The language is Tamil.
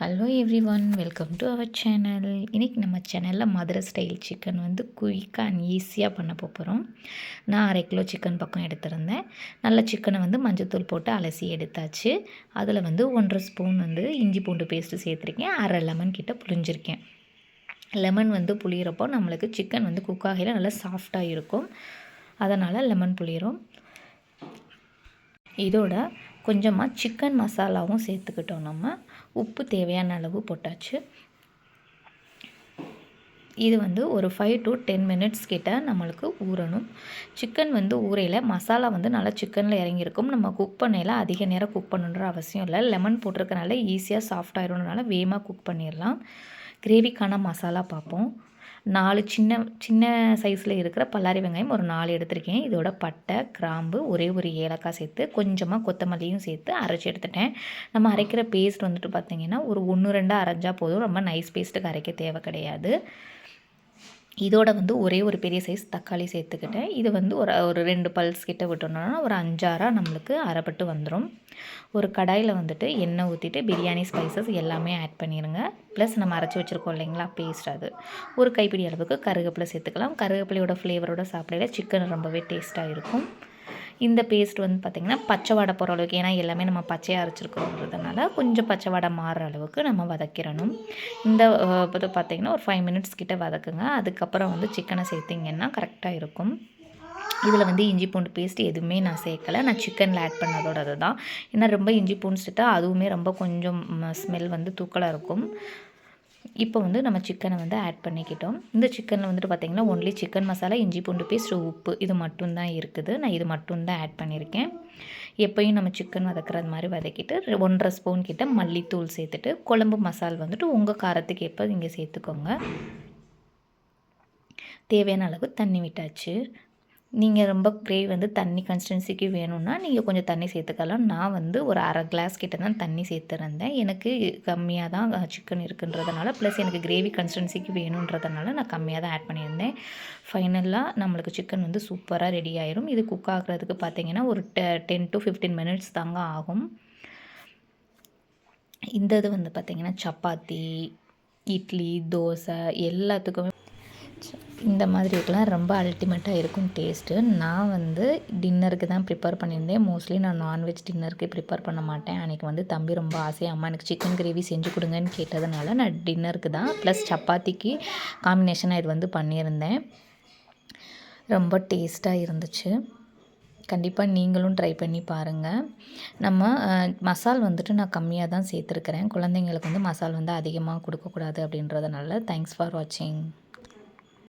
Hello everyone welcome to our channel இன்றைக்கி நம்ம சேனலில் மதுரை ஸ்டைல் சிக்கன் வந்து குயிக்காக அண்ட் ஈஸியாக பண்ண போகிறோம் நான் அரை கிலோ சிக்கன் பக்கம் எடுத்திருந்தேன். நல்ல சிக்கனை வந்து மஞ்சத்தூள் போட்டு அலசி எடுத்தாச்சு. அதில் வந்து ஒன்றரை ஸ்பூன் வந்து இஞ்சி பூண்டு பேஸ்ட்டு சேர்த்துருக்கேன். அரை லெமன் கிட்ட புளிஞ்சிருக்கேன் லெமன் வந்து புளியிறப்போ நம்மளுக்கு சிக்கன் வந்து குக் ஆகையில் நல்லா சாஃப்டாக இருக்கும். அதனால் லெமன் புளியிறோம் இதோட கொஞ்சமாக சிக்கன் மசாலாவும் சேர்த்துக்கிட்டோம் நம்ம. உப்பு தேவையான அளவு போட்டாச்சு. இது வந்து ஒரு ஃபைவ் டு டென் மினிட்ஸ் கிட்ட நம்மளுக்கு ஊறணும். சிக்கன் வந்து ஊறையில் மசாலா வந்து நல்லா சிக்கனில் இறங்கியிருக்கும். நம்ம குக் பண்ணையில் அதிக நேரம் குக் பண்ணுன்ற அவசியம் இல்லை. லெமன் போட்டிருக்கனால ஈஸியாக சாஃப்ட் ஆயிரும்னால வேகமாக குக் பண்ணிடலாம். கிரேவிக்கான மசாலா பார்ப்போம். நாலு சின்ன சின்ன சைஸில் இருக்கிற பல்லாரி வெங்காயம் ஒரு நாலு எடுத்திருக்கேன். இதோட பட்டை கிராம்பு ஒரே ஒரு ஏலக்காய் சேர்த்து கொஞ்சமாக கொத்தமல்லியும் சேர்த்து அரைச்சி எடுத்துட்டேன். நம்ம அரைக்கிற பேஸ்ட் வந்துட்டு பார்த்திங்கன்னா ஒரு ஒன்று ரெண்டாக அரைஞ்சால் போதும். ரொம்ப நைஸ் பேஸ்ட்டுக்கு அரைக்க தேவை கிடையாது. இதோட வந்து ஒரே ஒரு பெரிய சைஸ் தக்காளி சேர்த்துக்கிட்டேன். இது வந்து ஒரு ஒரு ரெண்டு பல்ஸ் கிட்ட விட்டோம்னா ஒரு அஞ்சாறாக நம்மளுக்கு அரைப்பட்டு வந்துடும் ஒரு கடாயில் வந்துட்டு எண்ணெய் ஊற்றிட்டு பிரியாணி ஸ்பைசஸ் எல்லாமே ஆட் பண்ணிடுங்க ப்ளஸ் நம்ம அரைச்சி வச்சுருக்கோம் இல்லைங்களா பேஸ்ட் அது. ஒரு கைப்பிடி அளவுக்கு கருவேப்பிலை சேர்த்துக்கலாம். கருவேப்பிலையோட ஃப்ளேவரோட சாப்பிடையில சிக்கன் ரொம்பவே டேஸ்ட்டாக இருக்கும். இந்த பேஸ்ட் வந்து பார்த்திங்கன்னா பச்சை வடை போகிற அளவுக்கு ஏன்னா எல்லாமே நம்ம பச்சையாக அரைச்சிருக்கிறோன்றதுனால கொஞ்சம் பச்சை வடை மாறுற அளவுக்கு நம்ம வதக்கிடணும். இந்த இது பார்த்திங்கன்னா ஒரு ஃபைவ் மினிட்ஸ் கிட்ட வதக்குங்க. அதுக்கப்புறம் வந்து சிக்கனை சேர்த்திங்கன்னா கரெக்டாக இருக்கும். இதில் வந்து இஞ்சி பூண்டு பேஸ்ட் எதுவுமே நான் சேர்க்கலை. நான் சிக்கனில் ஆட் பண்ணதோட அதுதான். ஏன்னா ரொம்ப இஞ்சி பூண்டு சேர்த்தா அதுவுமே ரொம்ப கொஞ்சம் ஸ்மெல் வந்து தூக்கலாக இருக்கும். இப்போ வந்து நம்ம சிக்கனை வந்து ஆட் பண்ணிக்கிட்டோம். இந்த சிக்கனில் வந்துட்டு பார்த்திங்கன்னா ஒன்லி சிக்கன் மசாலா இஞ்சி பூண்டு பேஸ்ட் உப்பு. இது மட்டும்தான் இருக்குது. நான் இது மட்டும்தான் ஆட் பண்ணியிருக்கேன் எப்போயும் நம்ம சிக்கன் வதக்கிறது மாதிரி வதக்கிட்டு ஒன்றரை ஸ்பூன் கிட்ட மல்லித்தூள் சேர்த்துட்டு குழம்பு மசால் வந்துட்டு உங்கள் காரத்துக்கு எப்போ இங்கே சேர்த்துக்கோங்க. தேவையான அளவு தண்ணி விட்டாச்சு. நீங்கள் ரொம்ப கிரேவி வந்து தண்ணி கன்சிஸ்டன்சிக்கு வேணும்னா நீங்கள் கொஞ்சம் தண்ணி சேர்த்துக்கலாம். நான் வந்து ஒரு அரை கிளாஸ் கிட்ட தான் தண்ணி சேர்த்துருந்தேன். எனக்கு கம்மியாக தான் சிக்கன் இருக்குன்றதுனால ப்ளஸ் எனக்கு கிரேவி கன்சிஸ்டன்சிக்கு வேணுன்றதுனால நான் கம்மியாக தான் ஆட் பண்ணியிருந்தேன். ஃபைனலாக நம்மளுக்கு சிக்கன் வந்து சூப்பராக ரெடி ஆயிரும். இது குக் ஆகுறதுக்கு பார்த்தீங்கன்னா ஒரு டென் டு ஃபிஃப்டீன் மினிட்ஸ் தாங்க ஆகும். இந்த இது வந்து பார்த்திங்கன்னா சப்பாத்தி இட்லி தோசை எல்லாத்துக்குமே இந்த மாதிரி இருக்கலாம் ரொம்ப அல்டிமேட்டாக இருக்கும் டேஸ்ட்டு நான் வந்து டின்னருக்கு தான் ப்ரிப்பேர் பண்ணியிருந்தேன். மோஸ்ட்லி நான் நான்வெஜ் டின்னருக்கு ப்ரிப்பேர் பண்ண மாட்டேன். அன்றைக்கி வந்து தம்பி ரொம்ப ஆசையாக அம்மா எனக்கு சிக்கன் கிரேவி செஞ்சு கொடுங்கன்னு கேட்டதுனால நான் டின்னருக்கு தான் ப்ளஸ் சப்பாத்திக்கு காம்பினேஷனாக இது வந்து பண்ணியிருந்தேன். ரொம்ப டேஸ்ட்டாக இருந்துச்சு. கண்டிப்பாக நீங்களும் ட்ரை பண்ணி பாருங்கள் நம்ம மசால் வந்துட்டு நான் கம்மியாக தான் சேர்த்துருக்குறேன். குழந்தைங்களுக்கு வந்து மசால் வந்து அதிகமாக கொடுக்கக்கூடாது அப்படின்றதுனால. தேங்க்ஸ் ஃபார் வாட்சிங்